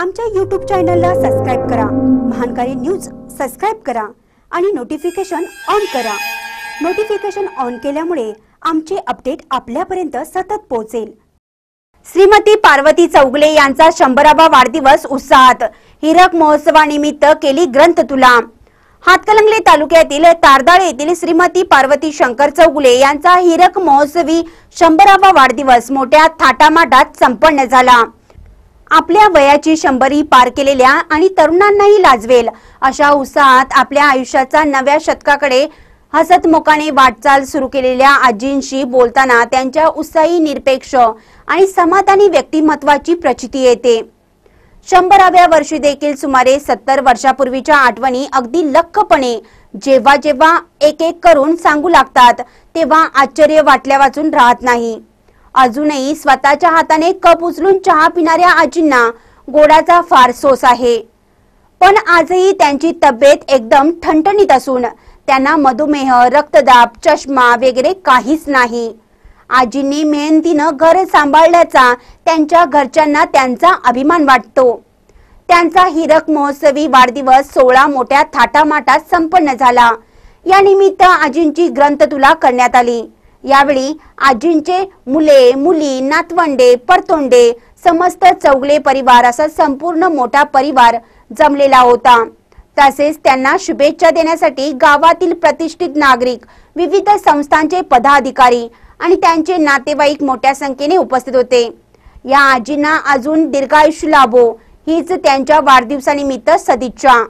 आमच्या यूट्यूब चॅनलला सबस्क्राईब करा. महानकारी न्यूज सबस्क्राईब करा आणि नोटिफिकेशन ऑन करा. नोटिफिकेशन ऑन केल्यामुळे आमचे अपडेट आपल्यापर्यंत सतत पोहोचेल. श्रीमती पार्वती चौगले यांचा शंभरावा वाढदिवस उत्साहात. हिरक महोत्सवानिमित्त केली ग्रंथ तुला. हातकलंगले तालुक्यातील तारदाळ येथील श्रीमती पार्वती शंकर चौगुले यांचा हिरक महोत्सवी शंभरावा वाढदिवस मोठ्या थाटामाटात संपन्न झाला. आपल्या वयाची शंभरी पार केलेल्या आणि तरुणांनाही लाजवेल. अशा उत्साहात आपल्या आयुष्याचा नव्या शतकाकडे हसतमुखाने वाटचाल सुरू केलेल्या आजींशी बोलताना त्यांच्या उत्साही निरपेक्ष आणि समाधानी व्यक्तिमत्वाची प्रचिती येते. शंभराव्या वर्षी देखील सुमारे सत्तर वर्षापूर्वीच्या आठवणी अगदी लख्खपणे जेव्हा जेव्हा एक एक करून सांगू लागतात तेव्हा आश्चर्य वाटल्या वाचून राहत नाही. अजूनही स्वतःच्या हाताने कप उचलून चहा पिणाऱ्या आजींना गोडाचा फार सोस आहे. पण आजही त्यांची तब्येत एकदम ठणठणीत असून त्यांना मधुमेह रक्तदाब चष्मा वगैरे काहीच नाही. आजींनी मेहनतीनं घर सांभाळल्याचा त्यांच्या घरच्यांना त्यांचा अभिमान वाटतो. त्यांचा हिरक महोत्सवी वाढदिवस सोळा मोठ्या थाटामाटात संपन्न झाला. या निमित्त आजींची ग्रंथतुला करण्यात आली. यावेळी आजींचे मुले मुली नातवंडे परतोंडे समस्त चौगले परिवार असा संपूर्ण मोठा परिवार जमलेला होता. तसेच त्यांना शुभेच्छा देण्यासाठी गावातील प्रतिष्ठित नागरिक विविध संस्थांचे पदाधिकारी आणि त्यांचे नातेवाईक मोठ्या संख्येने उपस्थित होते. या आजींना अजून दीर्घायुष्य लाभो हीच त्यांच्या वाढदिवसानिमित्त सदिच्छा.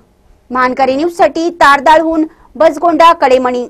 मानकरी न्यूजसाठी तारदाळहून बसगोंडा कडेमणी.